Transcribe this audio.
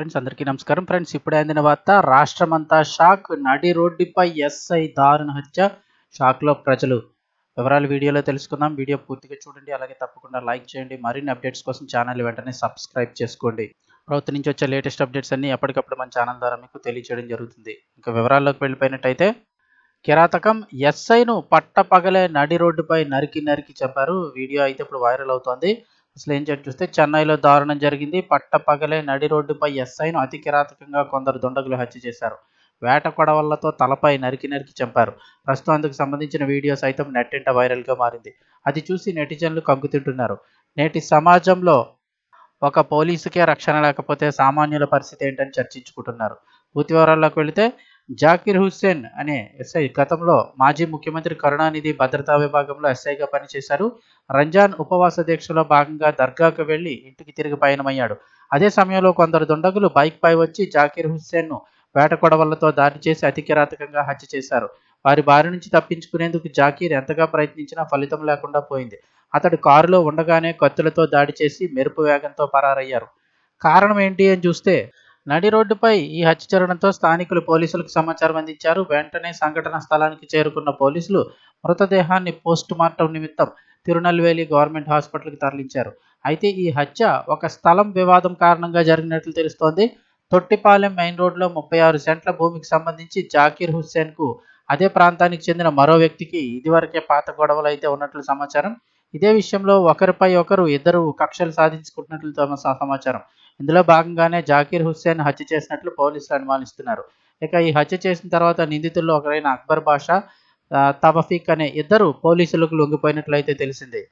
Friends అందరికీ నమస్కారం. Friends ఇప్పుడే అందిన వార్త రాష్ట్రమంతా షాక్ నడి రోడ్డుపై ఎస్ఐ దారుణ హత్య షాక్లో ప్రజలు. వివరాలు వీడియోలో తెలుసుకుందాం. వీడియో పూర్తిగా చూడండి. అలాగే తప్పకుండా లైక్ చేయండి. మరిన్ని అప్డేట్స్ కోసం ఛానల్ వెంటనే సబ్స్క్రైబ్ చేసుకోండి. ప్రభుత్వం నుంచి వచ్చే లేటెస్ట్ అప్డేట్స్ అన్ని ఎప్పటికప్పుడు మన ఛానల్ ద్వారా మీకు తెలియచేయడం జరుగుతుంది. ఇంకా వివరాల్లోకి వెళ్ళిపోయినట్టయితే కిరాతకం ఎస్ఐను పట్టపగలే నడి రోడ్డుపై నరికి నరికి చెప్పారు. వీడియో అయితే ఇప్పుడు వైరల్ అవుతోంది. అసలు ఏం చేసి చూస్తే చెన్నైలో దారుణం జరిగింది. పట్టపగలే నడి రోడ్డుపై ఎస్ఐను అతి కిరాతకంగా కొందరు దుండగులు హత్య చేశారు. వేట కొడవళ్ళతో తలపై నరికి నరికి చంపారు. ప్రస్తుతం అందుకు సంబంధించిన వీడియో సైతం నెట్టింట వైరల్గా మారింది. అది చూసి నెటిజన్లు కంగుతింటున్నారు నేటి సమాజంలో ఒక పోలీసుకే రక్షణ లేకపోతే సామాన్యుల పరిస్థితి ఏంటని చర్చించుకుంటున్నారు. పూర్తి వివరాల్లోకి వెళితే జాకిర్ హుస్సేన్ అనే ఎస్ఐ గతంలో మాజీ ముఖ్యమంత్రి కరుణానిధి భద్రతా విభాగంలో ఎస్ఐగా పనిచేశారు. రంజాన్ ఉపవాస దీక్షలో భాగంగా దర్గాకు వెళ్ళి ఇంటికి తిరిగి పయనమయ్యాడు. అదే సమయంలో కొందరు దుండగులు బైక్ పై వచ్చి జాకిర్ హుస్సేన్ను వేట కొడవలతో దాడి చేసి అతి కిరాతకంగా హత్య చేశారు. వారి బారి నుంచి తప్పించుకునేందుకు జాకీర్ ఎంతగా ప్రయత్నించినా ఫలితం లేకుండా పోయింది. అతడు కారులో ఉండగానే కత్తులతో దాడి చేసి మెరుపు వేగంతో పరారయ్యారు. కారణం ఏంటి అని చూస్తే నడి రోడ్డుపై ఈ హత్య జరగడంతో స్థానికులు పోలీసులకు సమాచారం అందించారు. వెంటనే సంఘటన స్థలానికి చేరుకున్న పోలీసులు మృతదేహాన్ని పోస్ట్ మార్టం నిమిత్తం తిరునల్వేలి గవర్నమెంట్ హాస్పిటల్కి తరలించారు. అయితే ఈ హత్య ఒక స్థలం వివాదం కారణంగా జరిగినట్లు తెలుస్తోంది. తొట్టిపాలెం మెయిన్ రోడ్లో ముప్పై ఆరు సెంట్ల భూమికి సంబంధించి జాకీర్ హుస్సేన్కు అదే ప్రాంతానికి చెందిన మరో వ్యక్తికి ఇదివరకే పాత గొడవలు అయితే ఉన్నట్లు సమాచారం. ఇదే విషయంలో ఒకరిపై ఒకరు ఇద్దరు కక్షలు సాధించుకుంటున్నట్లు తమ సమాచారం. ఇందులో భాగంగానే జాకీర్ హుస్సేన్ హత్య చేసినట్లు పోలీసులు అనుమానిస్తున్నారు. ఇక ఈ హత్య చేసిన తర్వాత నిందితుల్లో ఒకరైన అక్బర్ బాషా తబఫీక్ అనే ఇద్దరు పోలీసులకు లొంగిపోయినట్లయితే తెలిసింది.